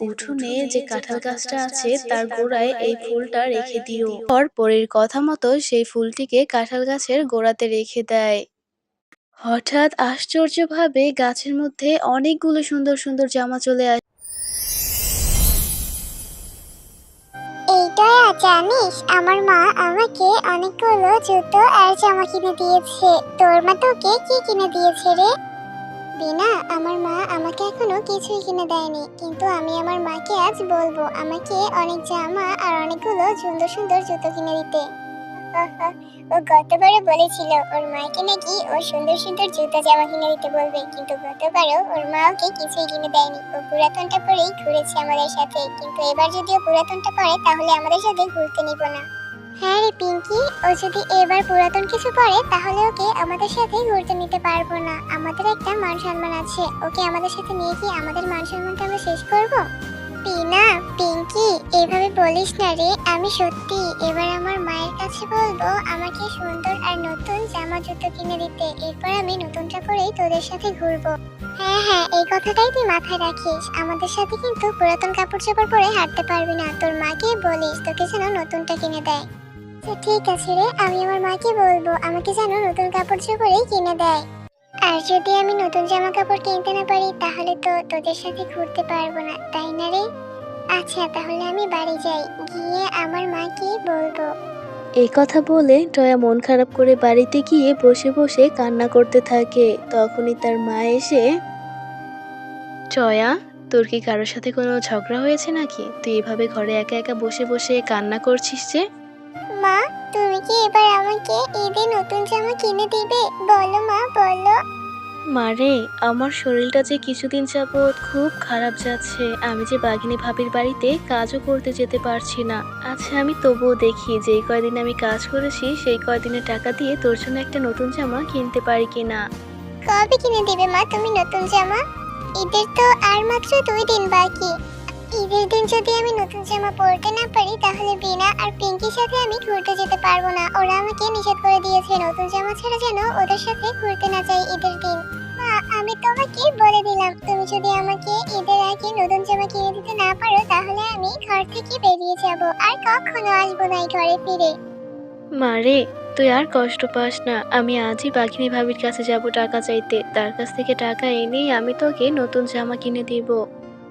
উঠোনে যে কাঁঠাল গাছটা আছে তার গোড়ায় এই ফুলটা রেখে দিও। পর পরের কথা মতো সেই ফুলটিকে কাঁঠাল গাছের গোড়াতে রেখে দেয়। হঠাৎ আশ্চর্যভাবে গাছের মধ্যে অনেকগুলো সুন্দর সুন্দর জামা চলে আসে এইটা জানিস আমার মা আমাকে অনেকগুলো জুতো আর জামা কিনে দিয়েছে। তোর মা তোকে কি কিনে দিয়েছে রে? বিনা, আমার মা আমাকে এখনও কিছুই কিনে দেয়নি। কিন্তু আমি আমার মাকে আজ বলব, আমাকে অনেক জামা আর অনেকগুলো সুন্দর সুন্দর জুতো কিনে দিতে। ও গতবারও বলেছিল, ওর মাকে নাকি ও সুন্দর সুন্দর জুতো জামা কিনে দিতে বলবে। কিন্তু গতবারও ওর মা ওকে কিছুই কিনে দেয়নি। ও পুরাতনটা পরেই ঘুরেছে আমাদের সাথে। কিন্তু এবার যদি ও পুরাতনটা পরে, তাহলে আমাদের সাথে ঘুরতে নিব না। হ্যাঁ রে পিঙ্কি, ও যদি এবার পুরাতন কিছু পরে তাহলে ওকে আমাদের সাথে ঘুরতে নিতে পারব না। আমাদের একটা মান সম্মান আছে। ওকে আমাদের সাথে নিয়ে কি আমাদের মান সম্মানটা আমরা শেষ করব? পিনা, পিঙ্কি, এভাবে বলিস না রে। আমি সত্যি এবার আমার মায়ের কাছে বলব, আমাকে সুন্দর আর নতুন জামা জুতো কিনে দিতে। এরপর আমি নতুনটা পরেই তোদের সাথে ঘুরবো। হ্যাঁ হ্যাঁ এই কথাটাই তুই মাথায় রাখিস। আমাদের সাথে কিন্তু পুরাতন কাপড় চোপড় পরে হাঁটতে পারবি না। তোর মাকে বলিস তোকে যেন নতুনটা কিনে দেয়। আচ্ছা, ঠিক আছে রে আমি আমার মাকে বলব আমাকে যেন নতুন কাপড় চোপড়ই কিনে দেয়। আর যদি আমি নতুন জামা কাপড় কিনতে না পারি তাহলে তো তোদের সাথে ঘুরতে পারব না তাই না রে? আচ্ছা তাহলে আমি বাড়ি যাই গিয়ে আমার মাকে বলব। এই কথা বলে টয়া মন খারাপ করে বাড়িতে গিয়ে বসে বসে কান্না করতে থাকে। তখনই তার মা এসে টয়া তোর কি কারোর সাথে কোনো ঝগড়া হয়েছে নাকি? তুই এভাবে ঘরে একা একা বসে বসে কান্না করছিস যে? মা তুমি কি এবার আমাকে ঈদে নতুন জামা কিনে দিবে? বলো মা বলো। মারে আমার শরীরটা যে কিছুদিন যাবৎ খুব খারাপ যাচ্ছে আমি যে বাঘিনী ভাবির বাড়িতে কাজও করতে যেতে পারছি না। আচ্ছা আমি তবুও দেখি যে কয়দিন আমি কাজ করেছি সেই কয়দিনের টাকা দিয়ে তোর জন্য একটা নতুন জামা কিনতে পারি কিনা। কবে কিনে দিবে মা তুমি নতুন জামা? ঈদের তো আর মাত্র দুই দিন বাকি। ঈদের দিন যদি আমি নতুন জামা পরতে না পারি, তাহলে বিনা আর পিঙ্কির সাথে আমি ঘুরতে যেতে পারব না। ওরা আমাকে নিষেধ করে দিয়েছে, নতুন জামা ছাড়া যেন ওদের সাথে ঘুরতে না যাই ঈদের দিন। আমি তোমাকে বলে দিলাম, তুমি যদি আমাকে ঈদের আগে নতুন জামা কিনে দিতে না পারো, তাহলে আমি ঘর থেকে বেরিয়ে যাব। আর কখনো আসব না এই ঘরে ফিরে। মারে তুই আর কষ্ট পাস না। আমি আজই বাঘিনী ভাবির কাছে যাব টাকা চাইতে। তার কাছ থেকে টাকা এনেই আমি তোকে নতুন জামা কিনে দিব।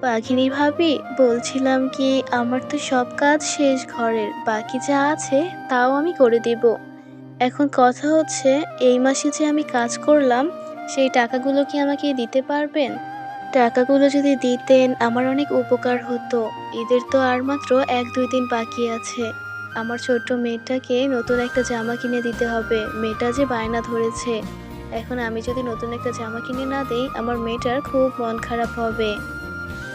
বাঘিনী ভাবি, বলছিলাম কি, আমার তো সব কাজ শেষ ঘরের, বাকি যা আছে তাও আমি করে দিব। এখন কথা হচ্ছে, এই মাসে যে আমি কাজ করলাম, সেই টাকাগুলো কি আমাকে দিতে পারবেন? টাকাগুলো যদি দিতেন, আমার অনেক উপকার হতো। ঈদের তো আর মাত্র এক দুই দিন বাকি আছে। আমার ছোট্ট মেয়েটাকে নতুন একটা জামা কিনে দিতে হবে। মেয়েটা যে বায়না ধরেছে। এখন আমি যদি নতুন একটা জামা কিনে না দেই, আমার মেয়েটার খুব মন খারাপ হবে।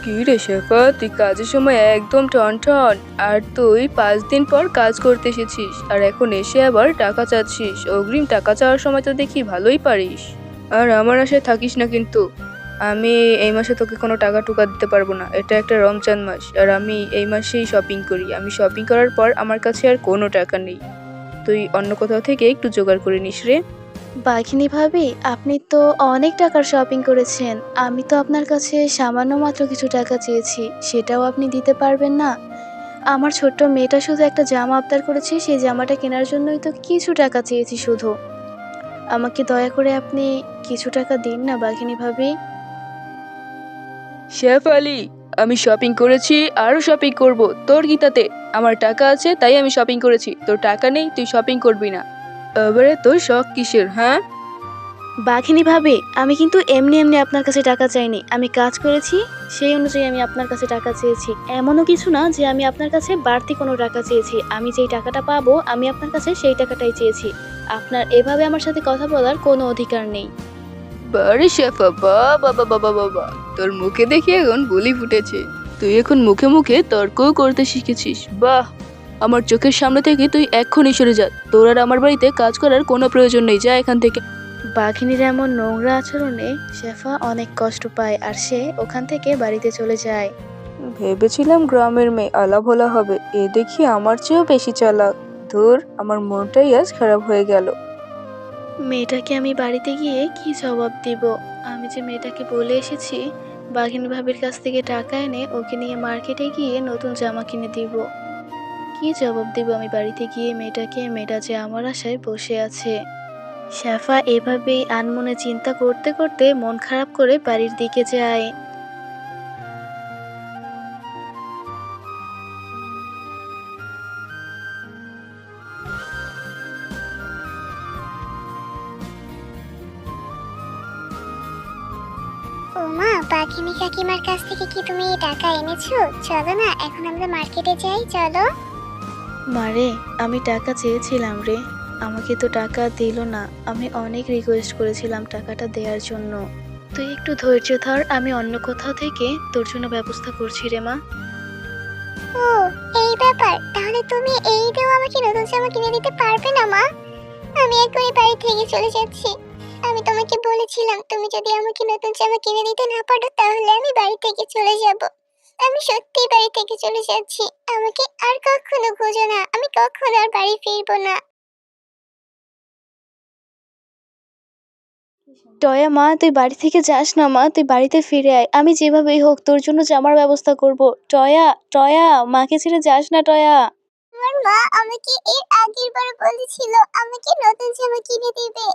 কি রে শেফা, তুই কাজের সময় একদম টন টন আর তুই পাঁচ দিন পর কাজ করতে এসেছিস, আর এখন এসে আবার টাকা চাচ্ছিস। অগ্রিম টাকা চাওয়ার সময় তো দেখি ভালোই পারিস। আর আমার আশায় থাকিস না কিন্তু। আমি এই মাসে তোকে কোনো টাকা টুকা দিতে পারব না। এটা একটা রমজান মাস, আর আমি এই মাসেই শপিং করি। আমি শপিং করার পর আমার কাছে আর কোনো টাকা নেই। তুই অন্য কোথাও থেকে একটু জোগাড় করে নিস রে। বাঘিনী ভাবি, আপনি তো অনেক টাকার শপিং করেছেন। আমি তো আপনার কাছে সামান্য মাত্র কিছু টাকা চেয়েছি, সেটাও আপনি দিতে পারবেন না। আমার ছোট্ট মেয়েটা শুধু একটা জামা আবদার করেছে, সেই জামাটা কেনার জন্যই তো কিছু টাকা চেয়েছি শুধু। আমাকে দয়া করে আপনি কিছু টাকা দিন না, বাঘিনী ভাবি। শেফ আলী, আমি শপিং করেছি আরও শপিং করব। তোর গীতাতে আমার টাকা আছে, তাই আমি শপিং করেছি। তোর টাকা নেই, তুই শপিং করবি না। এবারে তোর শখ কিসের হ্যাঁ? বাঘিনী ভাবে আমি কিন্তু এমনি এমনি আপনার কাছে টাকা চাইনি। আমি কাজ করেছি সেই অনুযায়ী আমি আপনার কাছে টাকা চেয়েছি। এমনও কিছু না যে আমি আপনার কাছে বাড়তি কোনো টাকা চেয়েছি। আমি যেই টাকাটা পাবো আমি আপনার কাছে সেই টাকাটাই চেয়েছি। আপনার এভাবে আমার সাথে কথা বলার কোনো অধিকার নেই। বারে শেফা বাবা বাবা বাবা বাবা তোর মুখে দেখি এখন বলি ফুটেছে। তুই এখন মুখে মুখে তর্কও করতে শিখেছিস। বাহ! আমার চোখের সামনে থেকে তুই এক্ষুনি সরে যা। তোর আর আমার বাড়িতে কাজ করার কোনো প্রয়োজন নেই যা এখান থেকে। বাঘিনীর এমন নোংরা আচরণে শেফা অনেক কষ্ট পায় আর সে ওখান থেকে বাড়িতে চলে যায়। ভেবেছিলাম গ্রামের মেয়ে আলা ভোলা হবে এ দেখি আমার চেয়েও বেশি চালাক। ধুর আমার মনটাই আজ খারাপ হয়ে গেল। মেয়েটাকে আমি বাড়িতে গিয়ে কি জবাব দিব? আমি যে মেয়েটাকে বলে এসেছি বাঘিনী ভাবির কাছ থেকে টাকা এনে ওকে নিয়ে মার্কেটে গিয়ে নতুন জামা কিনে দিব। কি জবাব দিব আমি বাড়িতে গিয়ে মেয়েটাকে? মেয়েটা যে আমার আশায় বসে আছে। শেফা এভাবেই আনমনে চিন্তা করতে করতে মন খারাপ করে বাড়ির দিকে যায়। মা কাকিমার কাছ থেকে কি তুমি এই টাকা এনেছো? চলো না, এখন আমরা মার্কেটে যাই, চলো। মারে আমি টাকা চেয়েছিলাম রে। আমাকে তো টাকা দিল না। আমি অনেক রিকোয়েস্ট করেছিলাম টাকাটা দেওয়ার জন্য। তুই একটু ধৈর্য ধর, আমি অন্য কোথাও থেকে তোর জন্য ব্যবস্থা করছি রে মা। ও, এই ব্যাপার। তাহলে তুমি এই দিয়েও আমাকে নতুন জামা কিনে দিতে পারবে না, মা? আমি এখনই বাড়ি থেকে চলে যাচ্ছি। আমি তোমাকে বলেছিলাম, তুমি যদি আমাকে নতুন জামা কিনে দিতে না পারো, তাহলে আমি বাড়ি থেকে চলে যাব। আমি সত্যি বাড়ি থেকে চলে যাচ্ছি। আমাকে আর কখনো খুঁজো না। আমি কখনো আর বাড়ি ফিরবো না। টয়া মা তুই বাড়ি থেকে যাস না মা তুই বাড়িতে ফিরে আয়। আমি যেভাবেই হোক তোর জন্য জামার ব্যবস্থা করব। টয়া টয়া মাকে ছেড়ে যাস না টয়া আমার মা আমাকে এর আগের বার বলেছিল আমাকে নতুন জামা কিনে দিবে।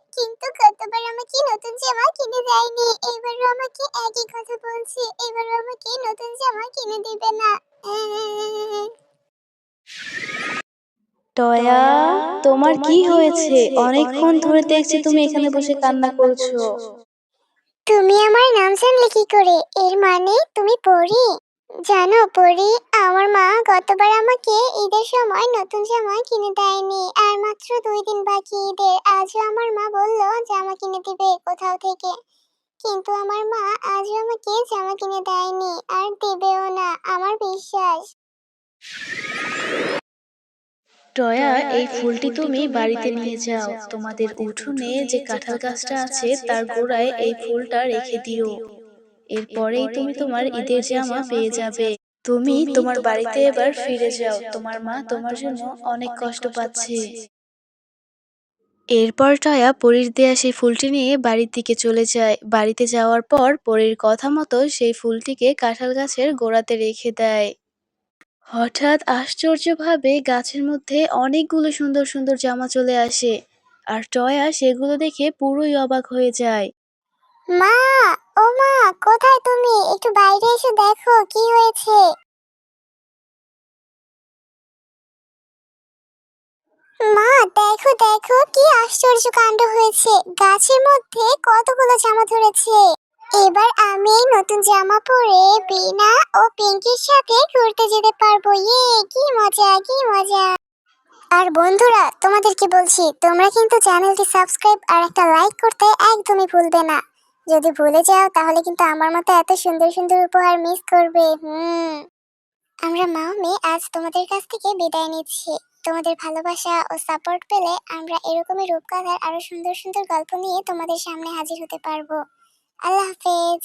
কিনে এবারও আমাকে একই কথা বলছে। এবারও আমাকে নতুন জামা কিনে দিবে না। টয়া তোমার কি হয়েছে? অনেকক্ষণ ধরে দেখছি তুমি এখানে বসে কান্না করছ। তুমি আমার নাম জানলে কি করে? এর মানে তুমি পড়ি জানো পড়ি আমার মা গতবার আমাকে ঈদের সময় নতুন জামা কিনে দেয়নি। আর মাত্র দুই দিন বাকি ঈদের আজও আমার মা বলল জামা কিনে দিবে কোথাও থেকে। কিন্তু আমার মা আজও আমাকে জামা কিনে দেয়নি আর দেবেও না আমার বিশ্বাস। টয়া এই ফুলটি তুমি বাড়িতে নিয়ে যাও। তোমাদের উঠোনে যে কাঁঠাল গাছটা আছে তার গোড়ায় এই ফুলটা রেখে দিও। এরপরেই তুমি তোমার ঈদের জামা পেয়ে যাবে। তুমি তোমার বাড়িতে এবার ফিরে যাও। তোমার মা তোমার জন্য অনেক কষ্ট পাচ্ছে। এরপর টয়া পরীর দেয়া সেই ফুলটি নিয়ে বাড়ির দিকে চলে যায়। বাড়িতে যাওয়ার পর পরীর কথা মতো সেই ফুলটিকে কাঁঠাল গাছের গোড়াতে রেখে দেয়। হঠাৎ আশ্চর্যভাবে গাছের মধ্যে অনেকগুলো সুন্দর সুন্দর জামা চলে আসে। আর টয়া সেগুলো দেখে পুরোই অবাক হয়ে যায়। মা ও মা, কোথায় তুমি? একটু বাইরে এসে দেখো, কি হয়েছে? মা, দেখো দেখো, কি আশ্চর্য কাণ্ড হয়েছে। গাছের মধ্যে কতগুলো জামা ধরেছে। এবার আমি নতুন জামা পরে বিনা ও পিঙ্কির সাথে ঘুরতে যেতে পারব। ইয়ে কি মজা কি মজা। আর বন্ধুরা তোমাদেরকে বলছি? তোমরা কিন্তু চ্যানেলটি সাবস্ক্রাইব আর একটা লাইক করতে একদমই ভুলবে না। যদি ভুলে যাও, তাহলে কিন্তু আমার মতো এত সুন্দর সুন্দর উপহার মিস করবে। হুম। আমরা মা মেয়ে আজ তোমাদের কাছ থেকে বিদায় নিচ্ছি। তোমাদের ভালোবাসা ও সাপোর্ট পেলে আমরা এরকমই রূপকথার আরও সুন্দর সুন্দর গল্প নিয়ে তোমাদের সামনে হাজির হতে পারব। আল্লাহ হাফেজ।